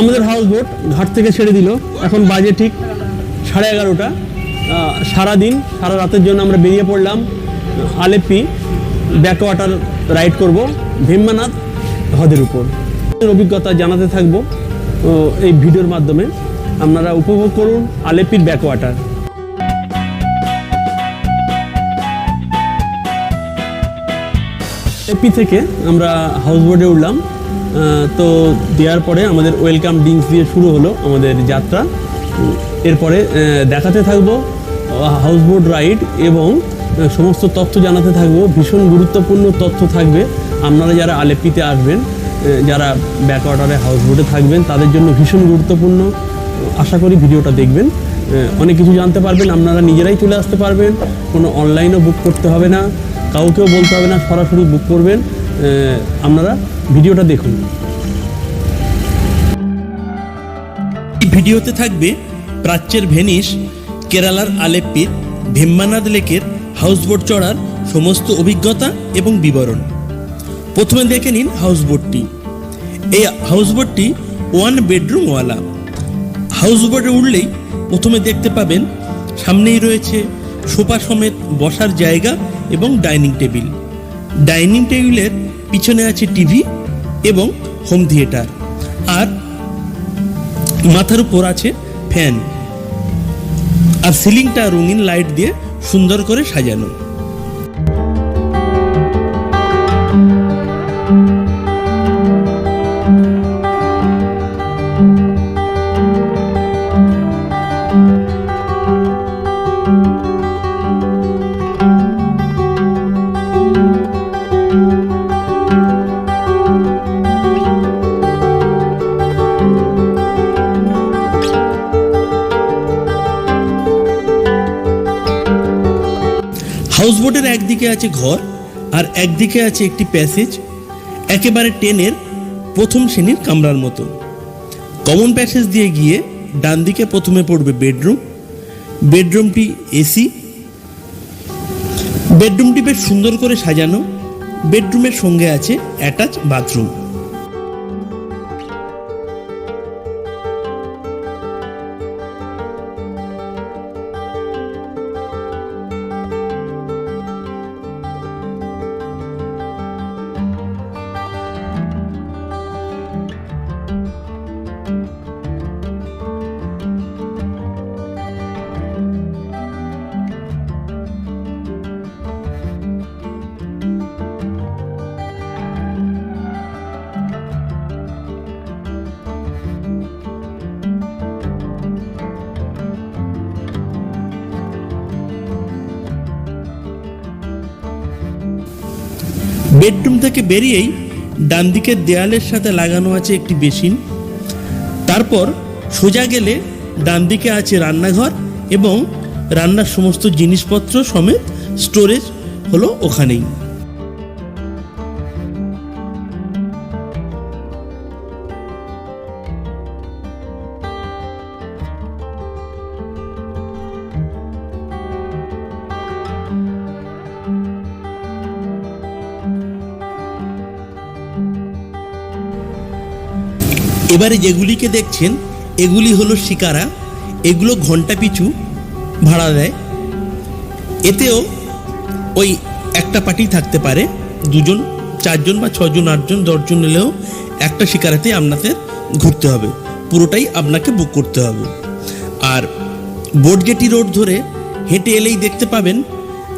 আমাদের house boat ঘাট থেকে ছেড়ে দিল। এখন বাজে ঠিক সাড়ে এগারোটা। সারাদিন, সারা রাতের জন্য আমরা বেরিয়ে পড়লাম আলেপি ব্যাক ওয়াটার রাইড করব ভীম্মানাথ হ্রদের উপর। অভিজ্ঞতা জানাতে থাকব এই ভিডিওর মাধ্যমে। আপনারা উপভোগ করুন আলেপির ব্যাক ওয়াটার এপি থেকে আমরা হাউস বোটে উঠলাম। তো দেওয়ার পরে আমাদের ওয়েলকাম ড্রিঙ্কস দিয়ে শুরু হলো আমাদের যাত্রা। এরপরে দেখাতে থাকব হাউস বোট রাইড এবং সমস্ত তথ্য জানাতে থাকব। ভীষণ গুরুত্বপূর্ণ তথ্য থাকবে। আপনারা যারা আলেপিতে আসবেন যারা ব্যাকওয়াটারে হাউস বোটে থাকবেন, তাদের জন্য ভীষণ গুরুত্বপূর্ণ। আশা করি ভিডিওটা দেখবেন। অনেক কিছু জানতে পারবেন, আপনারা নিজেরাই চলে আসতে পারবেন। কোনো অনলাইনও বুক করতে হবে না, কাউকেও বলতে হবে না, সরাসরি বুক করবেন। আপনারা ভিডিওটা দেখুন। ভিডিওতে থাকবে প্রাচ্যের ভেনিস, কেরালার আলেপ্পির ভীম্মানাদ লেকের হাউসবোট চড়ার সমস্ত অভিজ্ঞতা এবং বিবরণ। প্রথমে দেখে নিন হাউসবোটটি। এই হাউসবোটটি ওয়ান বেডরুমওয়ালা হাউসবোটে উঠলেই প্রথমে দেখতে পাবেন সামনেই রয়েছে সোফা সমেত বসার জায়গা এবং ডাইনিং টেবিল। ডাইনিং টেবিলের পিছনে আছে টিভি এবং হোম থিয়েটার। আর মাথার উপর আছে ফ্যান। আর সিলিংটা রঙিন লাইট দিয়ে সুন্দর করে সাজানো। হাউসবোটের একদিকে আছে ঘর আর একদিকে আছে একটি প্যাসেজ, একেবারে টেনের প্রথম শ্রেণির কামরার মতো। কমন প্যাসেজ দিয়ে গিয়ে ডান দিকে প্রথমে পড়বে বেডরুম। বেডরুমটি এসি। বেডরুমটি বেশ সুন্দর করে সাজানো। বেডরুমের সঙ্গে আছে অ্যাটাচ বাথরুম। বেডরুম থেকে বেরিয়েই ডান দিকের দেয়ালের সাথে লাগানো আছে একটি বেসিন। তারপর সোজা গেলে ডান দিকে আছে রান্নাঘর এবং রান্নার সমস্ত জিনিসপত্র সমেত স্টোরেজ হলো ওখানেই। এবারে যেগুলিকে দেখছেন, এগুলি হলো শিকারা, এগুলো ঘণ্টা পিছু ভাড়া দেয়। এতেও ওই একটা পার্টি থাকতে পারে, দুজন, চারজন বা ছজন, আটজন, দশজন এলেও একটা শিকারাতে আপনাদের ঘুরতে হবে। পুরোটাই আপনাকে বুক করতে হবে। আর বোটগেটি রোড ধরে হেঁটে এলেই দেখতে পাবেন,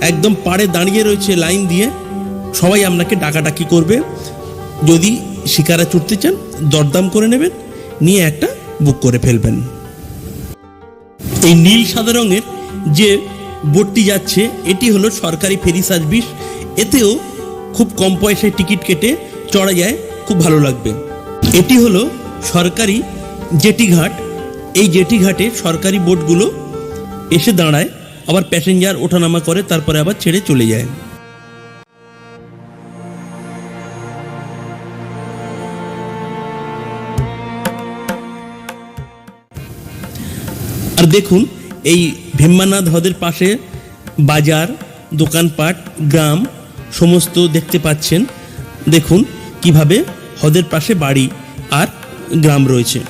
একদম পাড়ে দাঁড়িয়ে রয়েছে লাইন দিয়ে সবাই আপনাকে ডাকাডাকি করবে। যদি শিকারা চড়তে চান, দরদাম করে নেবেন, নিয়ে একটা বুক করে ফেলবেন। এই নীল সাদা রঙের যে বোটটি যাচ্ছে, এটি হলো সরকারি ফেরি সার্ভিস। এতেও খুব কম পয়সায় টিকিট কেটে চড়া যায়, খুব ভালো লাগবে। এটি হলো সরকারি জেটি ঘাট এই জেটি ঘাটে সরকারি বোটগুলো এসে দাঁড়ায়, আবার প্যাসেঞ্জার ওঠানামা করে, তারপরে আবার ছেড়ে চলে যায়। আর দেখুন, এই ভীম্মানাথ হ্রদের পাশে বাজার, দোকানপাট, গ্রাম, সমস্ত দেখতে পাচ্ছেন। দেখুন কীভাবে হ্রদের পাশে বাড়ি আর গ্রাম রয়েছে।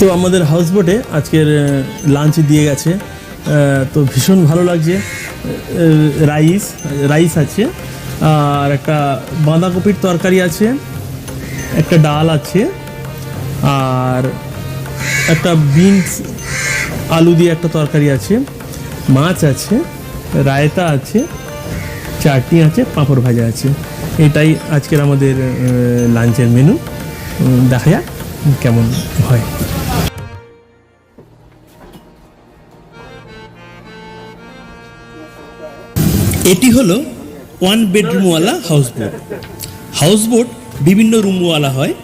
তো আমাদের হাউস বোটে আজকের লাঞ্চ দিয়ে গেছে। তো ভীষণ ভালো লাগছে। রাইস রাইস আছে, আর একটা বাঁধাকপির তরকারি আছে, একটা ডাল আছে, আর একটা বিনস আলু দিয়ে একটা তরকারি আছে, মাছ আছে, রায়তা আছে, চাটনি আছে, পাঁপড় ভাজা আছে। এটাই আজকের আমাদের লাঞ্চের মেনু দেখা যাক কেমন হয়। এটি হলো ওয়ান বেডরুমওয়ালা হাউস বোট হাউস বোট বিভিন্ন রুমওয়ালা হয়,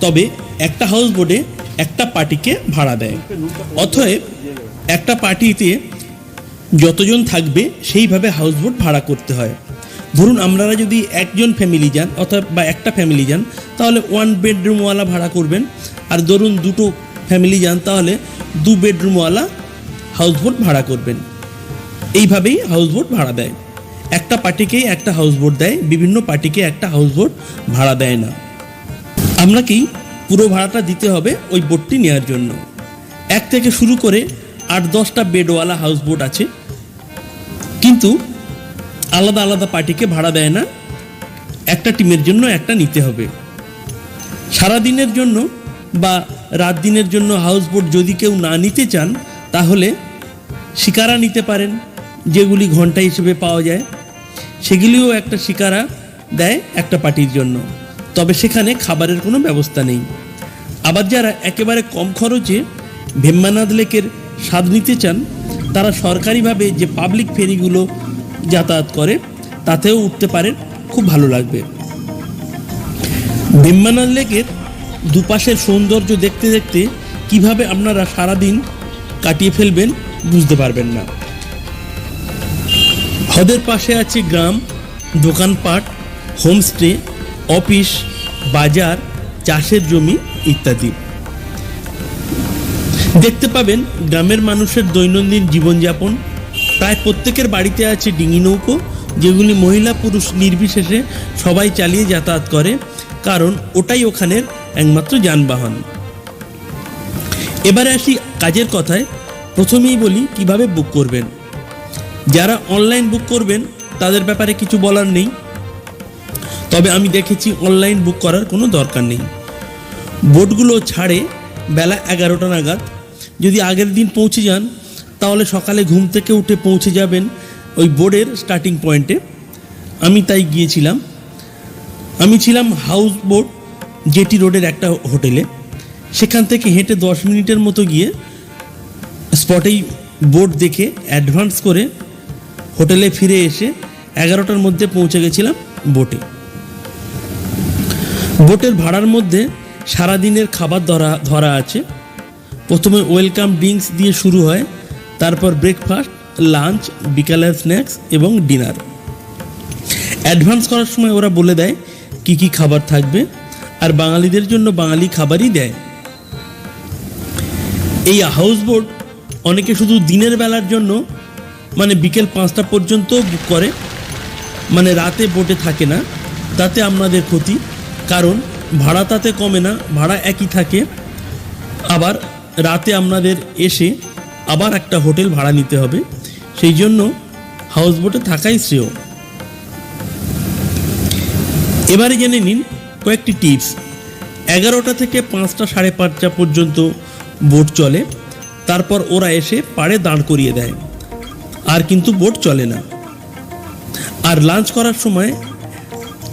তবে একটা হাউস বোটে একটা পার্টিকে ভাড়া দেয়। অতএব একটা পার্টিতে যতজন থাকবে, সেইভাবে হাউস বোট ভাড়া করতে হয়। ধরুন আপনারা যদি একজন ফ্যামিলি যান, অথবা বা একটা ফ্যামিলি যান, তাহলে ওয়ান বেডরুমওয়ালা ভাড়া করবেন। আর ধরুন দুটো ফ্যামিলি যান, তাহলে দু বেডরুমওয়ালা হাউস বোট ভাড়া করবেন। এইভাবেই হাউস বোট ভাড়া দেয়। একটা পার্টিকেই একটা হাউস বোট দেয়, বিভিন্ন পার্টিকে একটা হাউস বোট ভাড়া দেয় না। আপনাকেই পুরো ভাড়াটা দিতে হবে ওই বোটটি নেওয়ার জন্য? এক থেকে শুরু করে আট দশটা বেডওয়ালা হাউস বোট আছে। কিন্তু আলাদা আলাদা পার্টিকে ভাড়া দেয় না, একটা টিমের জন্য একটা নিতে হবে। সারা দিনের জন্য বা রাত দিনের জন্য হাউস বোট যদি কেউ না নিতে চান, তাহলে শিকারা নিতে পারেন, যেগুলি ঘণ্টা হিসেবে পাওয়া যায়। সেগুলিও একটা শিকারা দেয় একটা পার্টির জন্য। তবে সেখানে খাবারের কোনো ব্যবস্থা নেই। আবার যারা একেবারে কম খরচে ভেম্বানাথ লেকের স্বাদ নিতে চান, তারা সরকারিভাবে যে পাবলিক ফেরিগুলো যাতায়াত করে, তাতেও উঠতে পারেন খুব ভালো লাগবে। ভীমবানাথ লেকের দুপাশের সৌন্দর্য দেখতে দেখতে কীভাবে আপনারা সারাদিন কাটিয়ে ফেলবেন বুঝতে পারবেন না। হ্রদের পাশে আছে গ্রাম, দোকানপাট, হোমস্টে, অফিস, বাজার, চাষের জমি ইত্যাদি। দেখতে পাবেন গ্রামের মানুষের দৈনন্দিন জীবনযাপন। প্রায় প্রত্যেকের বাড়িতে আছে ডিঙি নৌকো, যেগুলি মহিলা পুরুষ নির্বিশেষে সবাই চালিয়ে যাতায়াত করে, কারণ ওটাই ওখানের একমাত্র যানবাহন। এবারে আসি কাজের কথায়। প্রথমেই বলি কীভাবে বুক করবেন। যারা অনলাইন বুক করবেন, তাদের ব্যাপারে কিছু বলার নেই। তবে আমি দেখেছি অনলাইন বুক করার কোনো দরকার নেই। বোটগুলো ছাড়ে বেলা এগারোটা নাগাদ। যদি আগের দিন পৌঁছে যান, তাহলে সকালে ঘুম থেকে উঠে পৌঁছে যাবেন ওই বোর্ডের স্টার্টিং পয়েন্টে আমি তাই গিয়েছিলাম। আমি ছিলাম হাউস বোট জেটি রোডের একটা হোটেলে। সেখান থেকে হেঁটে দশ মিনিটের মতো গিয়ে স্পটেই বোট দেখে অ্যাডভান্স করে হোটেলে ফিরে এসে এগারোটার মধ্যে পৌঁছে গেছিলাম বোটে। বোটের ভাড়ার মধ্যে সারাদিনের খাবার ধরা ধরা আছে। প্রথমে ওয়েলকাম ড্রিঙ্কস দিয়ে শুরু হয়, তারপর ব্রেকফাস্ট, লাঞ্চ বিকালের স্ন্যাক্স এবং ডিনার। অ্যাডভান্স করার সময় ওরা বলে দেয়, কি কি খাবার থাকবে? আর বাঙালিদের জন্য বাঙালি খাবারই দেয়। এই হাউস বোট অনেকে শুধু দিনের বেলার জন্য মানে বিকেল পাঁচটা পর্যন্ত বুক করে। মানে রাতে বোটে থাকে না। তাতে আপনাদের ক্ষতি। কারণ ভাড়া তাতে কমে না, ভাড়া একই থাকে। আবার রাতে আপনাদের এসে আবার একটা হোটেল ভাড়া নিতে হবে। সেই জন্য হাউস বোটে থাকাই শ্রেয়। এবারে জেনে নিন কয়েকটি টিপস। এগারোটা থেকে পাঁচটা সাড়ে পাঁচটা পর্যন্ত বোট চলে। তারপর ওরা এসে পাড়ে দাঁড় করিয়ে দেয়। আর কিন্তু বোট চলে না। আর লাঞ্চ করার সময়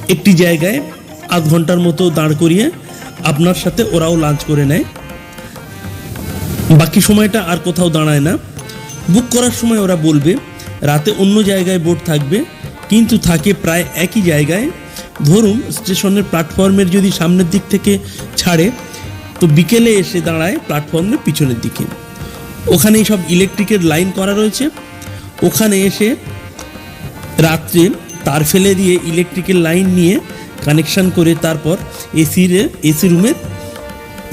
একটি জায়গায় আধ ঘণ্টার মতো দাঁড় করিয়ে আপনার সাথে ওরাও লাঞ্চ করে নেয়। বাকি সময়টা আর কোথাও দাঁড়ায় না। বুক করার সময় ওরা বলবে, রাতে অন্য জায়গায় বোট থাকবে, কিন্তু থাকে প্রায় একই জায়গায়। ধরুন, স্টেশনের প্ল্যাটফর্মের যদি সামনের দিক থেকে ছাড়ে, তো বিকেলে এসে দাঁড়ায় প্ল্যাটফর্মের পিছনের দিকে। ওখানেই সব ইলেকট্রিকের লাইন করা রয়েছে। ওখানে এসে রাত্রে তার ফেলে দিয়ে ইলেকট্রিকের লাইন নিয়ে কানেকশন করে তারপর এসির এসি রুমের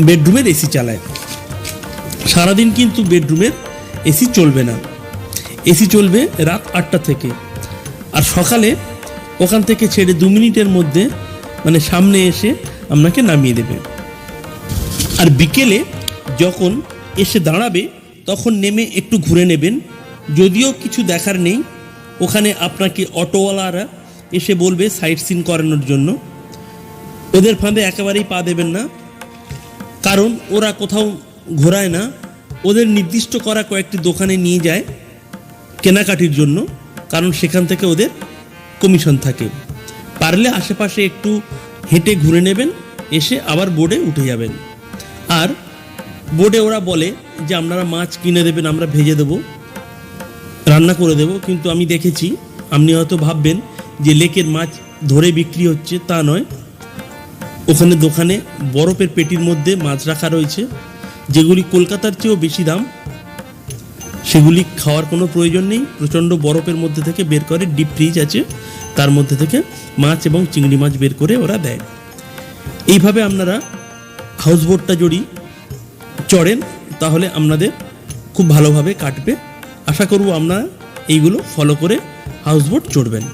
বেডরুমের এসি চালায়। সারাদিন কিন্তু বেডরুমের এসি চলবে না। এসি চলবে রাত আটটা থেকে। আর সকালে ওখান থেকে ছেড়ে দু মিনিটের মধ্যে মানে সামনে এসে আপনাকে নামিয়ে দেবে। আর বিকেলে যখন এসে দাঁড়াবে, তখন নেমে একটু ঘুরে নেবেন যদিও কিছু দেখার নেই, ওখানে আপনাকে অটোওয়ালারা এসে বলবে সাইট সিন করানোর জন্য। ওদের ফাঁদে একেবারেই পা দেবেন না, কারণ ওরা কোথাও ঘোরায় না। ওদের নির্দিষ্ট করা কয়েকটি দোকানে নিয়ে যায় কেনাকাটির জন্য, কারণ সেখান থেকে ওদের কমিশন থাকে। পারলে আশেপাশে একটু হেঁটে ঘুরে নেবেন, এসে আবার বোর্ডে উঠে যাবেন। আর বোর্ডে ওরা বলে যে, আপনারা মাছ কিনে দেবেন, আমরা ভেজে দেবো। রান্না করে দেবো, কিন্তু আমি দেখেছি, আপনি হয়তো ভাববেন যে লেকের মাছ ধরে বিক্রি হচ্ছে তা নয়। ওখানে দোকানে বরফের পেটির মধ্যে মাছ রাখা রয়েছে, যেগুলি কলকাতার চেয়েও বেশি দাম। সেগুলি খাওয়ার কোনো প্রয়োজন নেই, প্রচণ্ড বরফের মধ্যে থেকে বের করে ডিপ ফ্রিজ আছে, তার মধ্যে থেকে মাছ এবং চিংড়ি মাছ বের করে ওরা দেয়। এইভাবে আপনারা হাউস বোটটা যদি চড়েন, তাহলে আপনাদের খুব ভালোভাবে কাটবে। আশা করব আপনারা এইগুলো ফলো করে হাউস বোট চড়বেন।